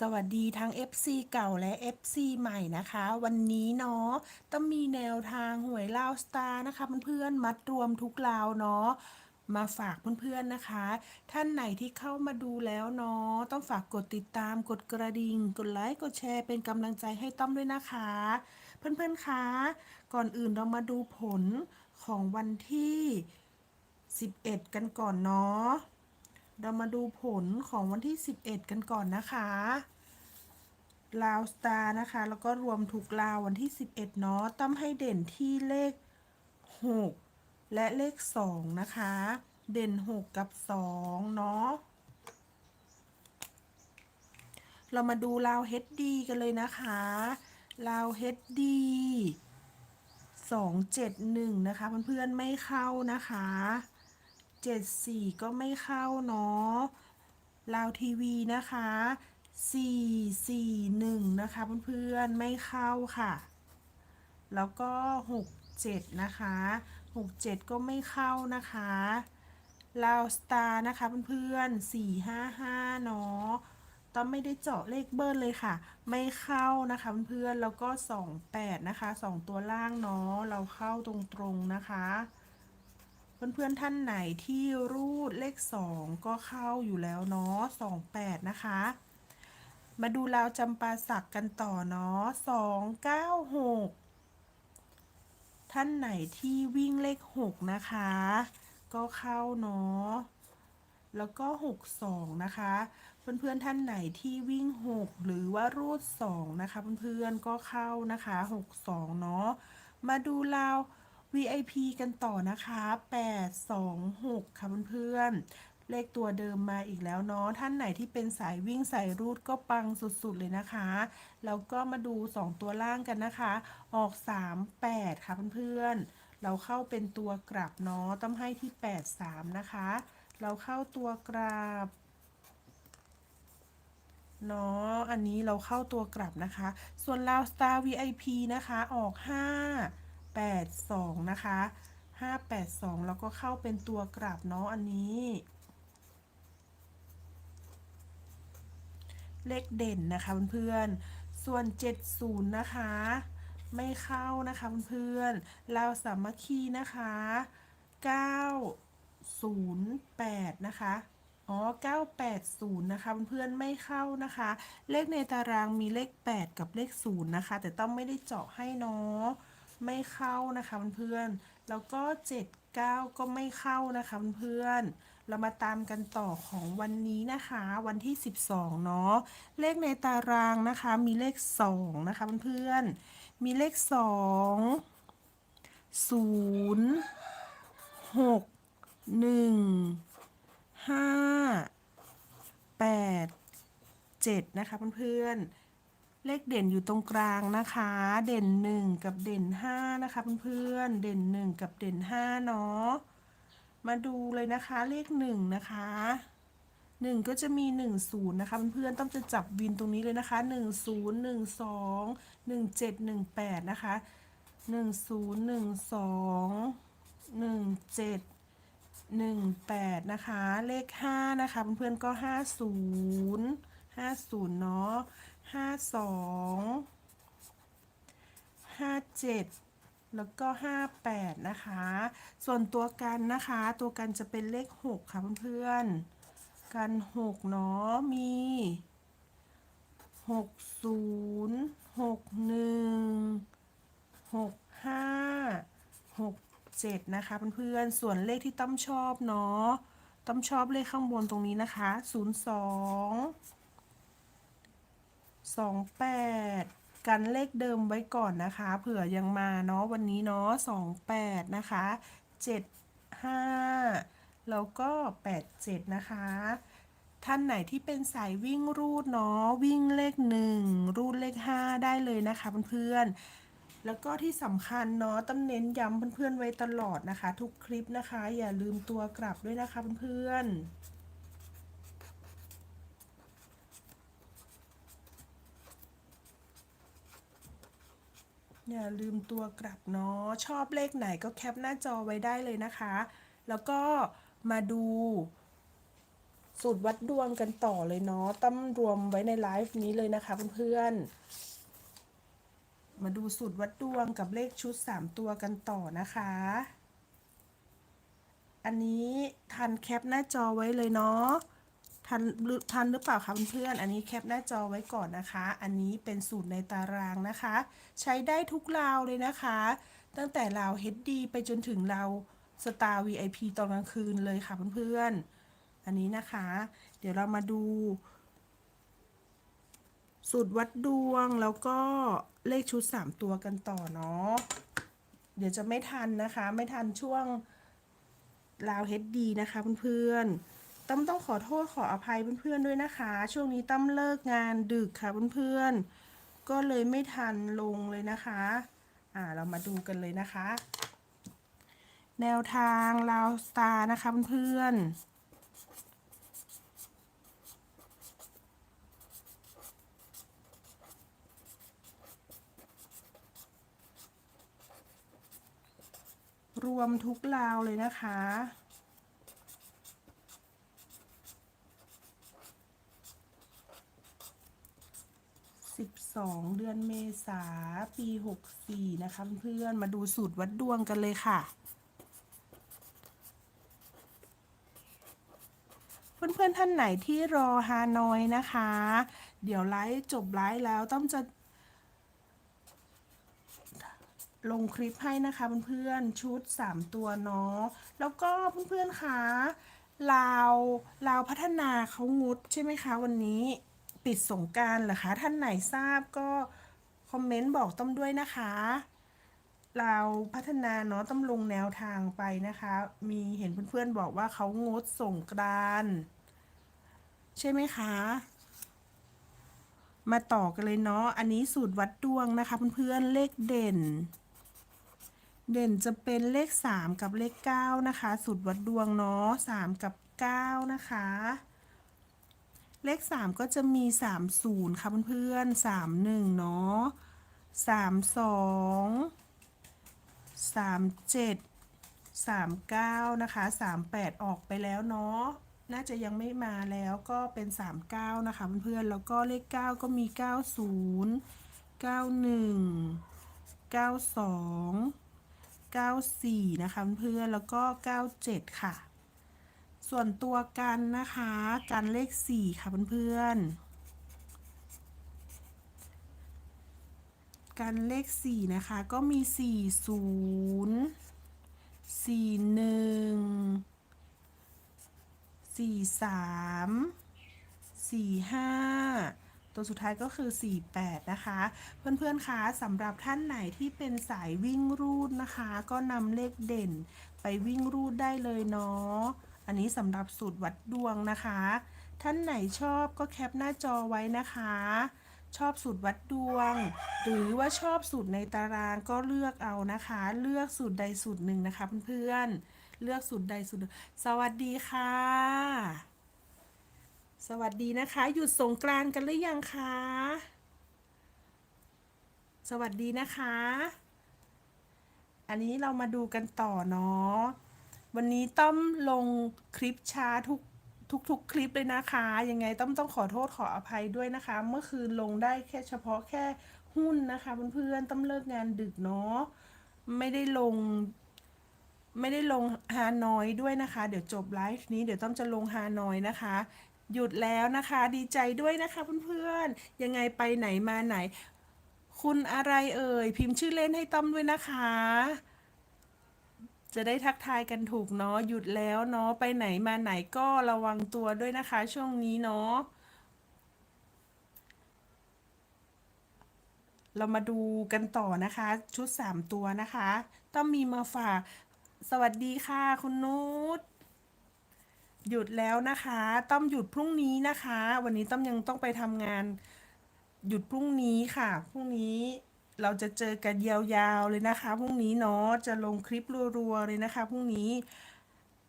สวัสดีทั้ง FC เก่าและ FC ใหม่นะคะ วันนี้เนาะต้องมีแนวทางหวยลาวสตาร์นะคะเพื่อนๆมัดรวมทุกลาวเนาะมาฝากเพื่อนๆนะคะ ท่านไหนที่เข้ามาดูแล้วเนาะต้องฝากกดติดตามกดกระดิ่ง กดไลค์กดแชร์เป็นกำลังใจให้ต้อมด้วยนะคะ เพื่อนๆคะก่อนอื่นเรามาดูผลของวันที่ 11 กันก่อนเนาะ เรามาดูผลของวันที่ 11 กันก่อนนะคะลาวสตาร์นะคะ แล้วก็รวมถูกลาววันที่ 11 เนาะตั้มให้เด่นที่เลข 6 และเลข 2 นะคะ เด่น 6 กับ 2 เนาะเรามาดูลาวเฮดดีกันเลยนะคะลาวเฮดดี271นะคะ เพื่อนๆไม่เข้านะคะ เจ็ดสี่ก็ไม่เข้าเนาะลาวทีวีนะคะสี่สี่หนึ่งนะคะเพื่อนๆไม่เข้าค่ะ แล้วก็หกเจ็ดนะคะหกเจ็ดก็ไม่เข้านะคะลาวสตาร์นะคะเพื่อนๆสี่ห้าห้าเนาะต้องไม่ได้เจาะเลขเบิ้ลเลยค่ะ ไม่เข้านะคะเพื่อนๆแล้วก็สองแปดนะคะสองตัวล่างเนาะเราเข้าตรงๆนะคะ เพื่อนๆท่านไหนที่รูดเลข 2 ก็เข้าอยู่แล้วเนาะ28 นะคะ มาดูลาวจำปาสักกันต่อเนาะ296 ท่านไหนที่วิ่งเลข 6 นะคะ ก็เข้าเนาะแล้วก็ 62 นะคะ เพื่อนๆท่านไหนที่วิ่ง 6 หรือว่ารูด 2 นะคะ เพื่อนๆก็เข้านะคะ 62 เนาะมาดูลาว VIP กันต่อนะคะ 826 ค่ะเพื่อนๆ เลขตัวเดิมมาอีกแล้วเนาะ ท่านไหนที่เป็นสายวิ่งสายรูดก็ปังสุดๆเลยนะคะ แล้วก็มาดู 2 ตัวล่างกันนะคะ ออก 38 ค่ะเพื่อนๆ เราเข้าเป็นตัวกลับเนาะ ต้องให้ที่ 83 นะคะ เราเข้าตัวกลับเนาะ อันนี้เราเข้าตัวกลับนะคะ ส่วนลาวสตาร์ VIP นะคะ ออก 5 8 2 นะคะ 5 8 2 แล้วก็เข้าเป็นตัวกลับเนาะอันนี้ เลขเด่นนะคะเพื่อนๆ ส่วน 70 นะคะ ไม่เข้านะคะเพื่อนๆลาสามัคคีนะคะ 908 นะคะอ๋อ 980 นะคะเพื่อนๆไม่เข้านะคะ เลขในตารางมีเลข 8 กับเลข 0 นะคะ แต่ต้องไม่ได้เจาะให้เนาะ ไม่เข้านะคะเพื่อนๆแล้วก็ 79 ก็ไม่เข้านะคะเพื่อนๆเรามาตามกันต่อของวันนี้นะคะ วันที่ 12 เนาะเลขในตารางนะคะ มีเลข 2 นะคะเพื่อนๆมีเลข 2 0 6 1ห้าแปดเจ็ดนะคะเพื่อนๆ เลขเด่นอยู่ตรงกลางนะคะ เด่นหนึ่งกับเด่นห้านะคะเพื่อนๆ เด่นหนึ่งกับเด่นห้าเนาะ มาดูเลยนะคะเลขหนึ่งนะคะหนึ่งก็จะมีหนึ่งศูนย์นะคะเพื่อนๆต้องจะจับวินตรงนี้เลยนะคะหนึ่งศูนย์หนึ่งสองหนึ่งเจ็ดหนึ่งแปดนะคะหนึ่งศูนย์หนึ่งสองหนึ่งเจ็ดหนึ่งแปดนะคะ เลขห้านะคะเพื่อนๆก็ห้าศูนย์ห้าศูนย์เนาะ ห้าสองห้าเจ็ดแล้วก็ห้าแปดนะคะ ส่วนตัวกันนะคะ ตัวกันจะเป็นเลขหกค่ะเพื่อนๆ กันหกเนาะ มีหกศูนย์หกหนึ่งหกห้าหก7นะคะเพื่อนๆ ส่วนเลขที่ต้อมชอบเนาะ ต้อมชอบเลขข้างบนตรงนี้นะคะ 02 28 กันเลขเดิมไว้ก่อนนะคะ เผื่อยังมาเนาะวันนี้เนาะ28 นะคะ 75 แล้วก็ 87 นะคะ ท่านไหนที่เป็นสายวิ่งรูดเนาะวิ่งเลข 1 รูดเลข 5 ได้เลยนะคะเพื่อนๆแล้วก็ที่สำคัญเนาะต้องเน้นย้ำเพื่อนๆไว้ตลอดนะคะ ทุกคลิปนะคะ อย่าลืมตัวกลับด้วยนะคะเพื่อนๆ อย่าลืมตัวกลับเนาะชอบเลขไหนก็แคปหน้าจอไว้ได้เลยนะคะ แล้วก็มาดู สูตรวัดดวงกันต่อเลยเนาะตั้มรวมไว้ในไลฟ์นี้เลยนะคะเพื่อนๆมาดูสูตรวัดดวงกับเลขชุด 3 ตัวกันต่อนะคะ อันนี้ทันแคปหน้าจอไว้เลยเนาะ ทันหรือทันหรือเปล่าคะเพื่อนๆอันนี้แคปหน้าจอไว้ก่อนนะคะ อันนี้เป็นสูตรในตารางนะคะ ใช้ได้ทุกราวเลยนะคะ ตั้งแต่ราว HD ไปจนถึงราวสตาร์ VIP ตอนกลางคืนเลยค่ะเพื่อนๆอันนี้นะคะ เดี๋ยวเรามาดู สูตรวัดดวงแล้วก็เลขชุด 3 ตัวกันต่อเนาะเดี๋ยวจะไม่ทันนะคะ ไม่ทันช่วงลาวเฮดดีนะคะเพื่อนๆ ตั้มต้องขอโทษขออภัยเพื่อนๆด้วยนะคะ ช่วงนี้ตั้มเลิกงานดึกค่ะเพื่อนๆ ก็เลยไม่ทันลงเลยนะคะ อ่าเรามาดูกันเลยนะคะ แนวทางลาวสตาร์นะคะเพื่อนๆรวมทุกลาวเลยนะคะ 12 เดือนเมษาปี 64 นะคะเพื่อนๆมาดูสูตรวัดดวงกันเลยค่ะ เพื่อนๆท่านไหนที่รอฮานอยนะคะ เดี๋ยวไลฟ์จบไลฟ์แล้วต้องจะลงคลิปให้นะคะเพื่อนๆชุด 3 ตัวเนาะแล้วก็เพื่อนๆคะลาวลาวพัฒนาเขางดใช่ไหมคะวันนี้ ปิดสงการเหรอคะท่านไหนทราบก็คอมเมนต์บอกต้อมด้วยนะคะลาพัฒนาเนาะต้อมลงแนวทางไปนะคะ มีเห็นเพื่อนๆบอกว่าเขางดสงกรานใช่ไหมคะ มาต่อกันเลยเนาะอันนี้สูตรวัดดวงนะคะเพื่อนๆเลขเด่น เด่นจะเป็นเลข 3 กับเลข 9 นะคะ สูตรวัดดวงเนาะ3กับ 9 นะคะ เลข 3 ก็จะมี 30 ค่ะเพื่อนๆ31 เนาะ32 37 39 นะคะ 38 ออกไปแล้วเนาะน่าจะยังไม่มาแล้วก็เป็น 39 นะคะเพื่อนๆแล้วก็เลข 9 ก็มี 90 91 92 94 นะคะเพื่อนๆแล้วก็ 97 ค่ะ ส่วนตัวกันนะคะกันเลข 4 ค่ะเพื่อนๆกันเลข 4 นะคะ ก็มี 40 41 43 45 ตัวสุดท้ายก็คือ 48 นะคะ เพื่อนๆคะสำหรับท่านไหนที่เป็นสายวิ่งรูดนะคะ ก็นำเลขเด่นไปวิ่งรูดได้เลยเนาะ อันนี้สำหรับสูตรวัดดวงนะคะ ท่านไหนชอบก็แคปหน้าจอไว้นะคะ ชอบสูตรวัดดวง หรือว่าชอบสูตรในตารางก็เลือกเอานะคะ เลือกสูตรใดสูตรหนึ่งนะคะเพื่อนๆเลือกสูตรใดสูตรสวัสดีค่ะ สวัสดีนะคะ หยุดสงกรานกันหรือยังคะสวัสดีนะคะ อันนี้เรามาดูกันต่อเนาะ วันนี้ต้อมลงคลิปช้าทุกทุกทุกคลิปเลยนะคะ ยังไงต้อมต้องขอโทษขออภัยด้วยนะคะ เมื่อคืนลงได้แค่เฉพาะแค่หุ้นนะคะเพื่อนๆต้อมเลิกงานดึกเนาะไม่ได้ลง ไม่ได้ลงฮานอยด้วยนะคะ เดี๋ยวจบไลฟ์นี้เดี๋ยวต้อมจะลงฮานอยนะคะ หยุดแล้วนะคะดีใจด้วยนะคะเพื่อนๆยังไงไปไหนมาไหน คุณอะไรเอ่ยพิมพ์ชื่อเล่นให้ต้อมด้วยนะคะ จะได้ทักทายกันถูกเนาะหยุดแล้วเนาะไปไหนมาไหนก็ระวังตัวด้วยนะคะ ช่วงนี้เนาะเรามาดูกันต่อนะคะ ชุด 3 ตัวนะคะ ต้องมีมาฝากสวัสดีค่ะ คุณนุชหยุดแล้วนะคะ ต้อมหยุดพรุ่งนี้นะคะ วันนี้ต้อมยังต้องไปทำงาน หยุดพรุ่งนี้ค่ะ พรุ่งนี้ เราจะเจอกันยาวๆเลยนะคะพรุ่งนี้เนาะจะลงคลิปรัวๆเลยนะคะพรุ่งนี้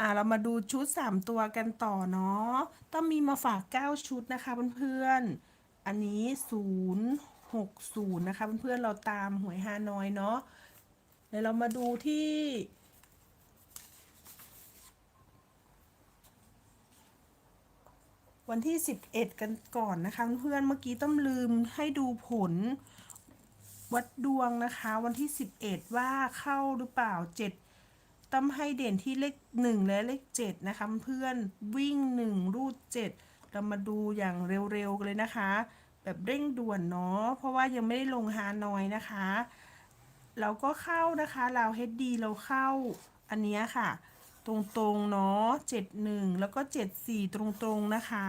อ่าเรามาดูชุด 3 ตัวกันต่อเนาะต้องมีมาฝาก 9 ชุดนะคะเพื่อนๆอันนี้ 060 นะคะเพื่อนๆเราตามหวยฮานอยเนาะเดี๋ยวเรามาดูที่วันที่ 11 กันก่อนนะคะเพื่อนเมื่อกี้ต้องลืมให้ดูผล วัดดวงนะคะวันที่ 11 ว่าเข้าหรือเปล่า 7 ต้องให้เด่นที่เลข 1 และเลข 7 นะคะเพื่อนวิ่ง 1 รูด 7 เรามาดูอย่างเร็วๆกันเลยนะคะ แบบเร่งด่วนเนาะเพราะว่ายังไม่ได้ลงฮานอยนะคะ เราก็เข้านะคะเราเฮดดีเราเข้าอันเนี้ยค่ะ ตรงๆเนาะ71 แล้วก็ 74 ตรงๆนะคะ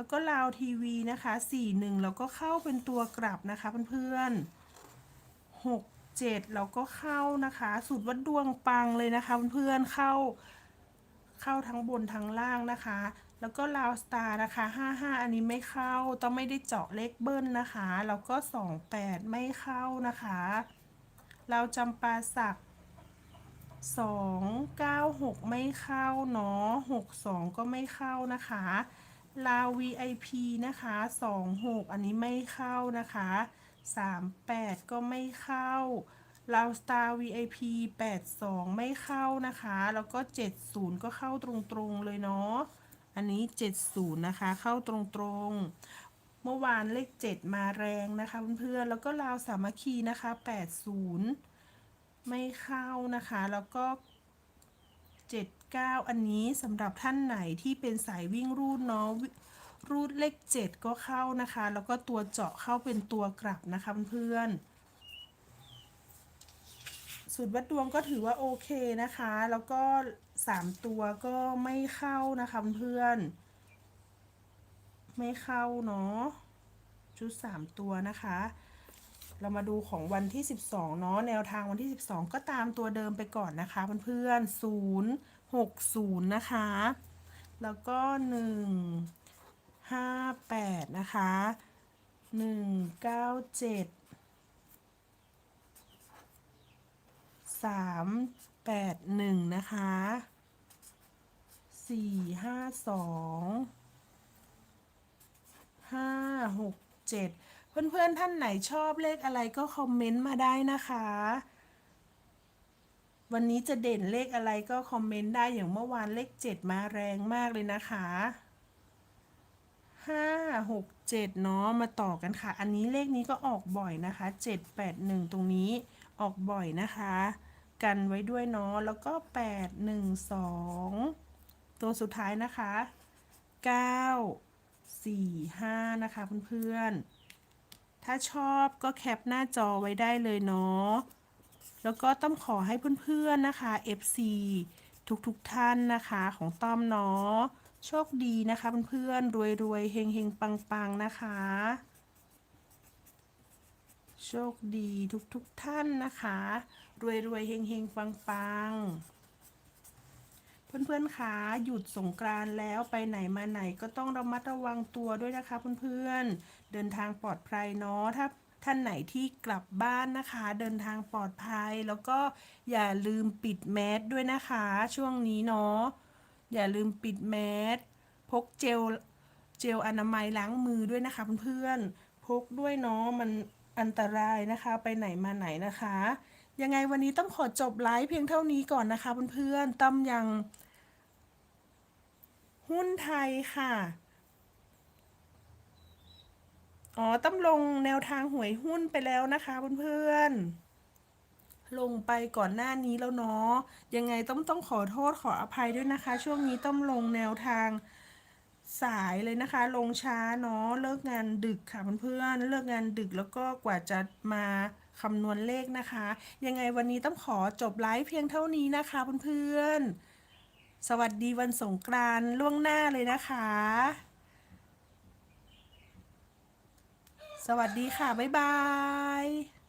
แล้วก็ลาวทีวีนะคะ41แล้วก็เข้าเป็นตัวกลับนะคะเพื่อนๆ67เราก็เข้านะคะสูตรวัดดวงปังเลยนะคะเพื่อนๆเข้าเข้าทั้งบนทั้งล่างนะคะ แล้วก็ลาวสตาร์นะคะ55 อันนี้ไม่เข้าต้องไม่ได้เจาะเลขเบิ้ลนะคะ แล้วก็ 28 ไม่เข้านะคะเราจำปาสัก296 ไม่เข้าเนาะ62 ก็ไม่เข้านะคะ ลาว VIP นะคะ 26 อันนี้ไม่เข้านะคะ 38 ก็ไม่เข้าลาวสตาร์ VIP 82 ไม่เข้านะคะ แล้วก็ 70 ก็เข้าตรงๆเลยเนาะ อันนี้ 70 นะคะ เข้าตรงๆ เมื่อวานเลข 7 มาแรงนะคะเพื่อนๆ แล้วก็ลาวสามัคคีนะคะ 80 ไม่เข้านะคะ แล้วก็ 79 อันนี้สำหรับท่านไหนที่เป็นสายวิ่งรูดเนาะรูดเลข 7 ก็เข้านะคะ แล้วก็ตัวเจาะเข้าเป็นตัวกลับนะคะเพื่อนสูตรวัดดวงก็ถือว่าโอเคนะคะ แล้วก็ 3 ตัวก็ไม่เข้านะคะเพื่อน ไม่เข้าเนาะชุด 3 ตัวนะคะ เรามาดูของวันที่ 12 เนาะแนวทางวันที่ 12 ก็ตามตัวเดิมไปก่อนนะคะเพื่อนๆ0 6 0 นะคะ แล้วก็ 1 5 8 นะคะ 1 9 7 3 8 1 นะคะ 4 5 2 5 6 7 เพื่อนๆท่านไหนชอบเลขอะไรก็คอมเมนต์มาได้นะคะ วันนี้จะเด่นเลขอะไรก็คอมเมนต์ได้อย่างเมื่อวานเลข7มาแรงมากเลยนะคะ5 6 7เนาะมาต่อกันค่ะ อันนี้เลขนี้ก็ออกบ่อยนะคะ7 8 1ตรงนี้ออกบ่อยนะคะ กันไว้ด้วยเนาะแล้วก็8 1 2ตัวสุดท้ายนะคะ9 4 5นะคะเพื่อนๆ ถ้าชอบก็แคปหน้าจอไว้ได้เลยเนาะ แล้วก็ต้องขอให้เพื่อนๆนะคะ FC ทุกๆทท่านนะคะของต้อมเนาะ โชคดีนะคะเพื่อนๆรวยๆเฮงๆปังๆนะคะ โชคดีทุกๆทท่านนะคะ รวยๆเฮงๆปังๆ พื่อนๆคะหยุดสงกรานต์แล้วไปไหนมาไหนก็ต้องระมัดระวังตัวด้วยนะคะเพื่อนๆ เดินทางปลอดภัยเนาะถ้าท่านไหนที่กลับบ้านนะคะ เดินทางปลอดภัย แล้วก็อย่าลืมปิดแมสด้วยนะคะ ช่วงนี้เนาะอย่าลืมปิดแมสพกเจลเจลอนามัยล้างมือด้วยนะคะเพื่อนๆพกด้วยเนาะมันอันตรายนะคะไปไหนมาไหนนะคะ ยังไงวันนี้ต้องขอจบไลฟ์เพียงเท่านี้ก่อนนะคะเพื่อนๆตั้มยัง หุ้นไทยค่ะ อ๋อตั้มลงแนวทางหวยหุ้นไปแล้วนะคะเพื่อนๆ ลงไปก่อนหน้านี้แล้วเนาะ ยังไงต้องต้องขอโทษขออภัยด้วยนะคะ ช่วงนี้ต้องลงแนวทางสายเลยนะคะ ลงช้าเนาะ เลิกงานดึกค่ะเพื่อนๆ เลิกงานดึกแล้วก็กว่าจะมาคำนวณเลขนะคะ ยังไงวันนี้ต้องขอจบไลฟ์เพียงเท่านี้นะคะเพื่อนๆ สวัสดีวันสงกรานต์ล่วงหน้าเลยนะคะ สวัสดีค่ะ บ๊ายบาย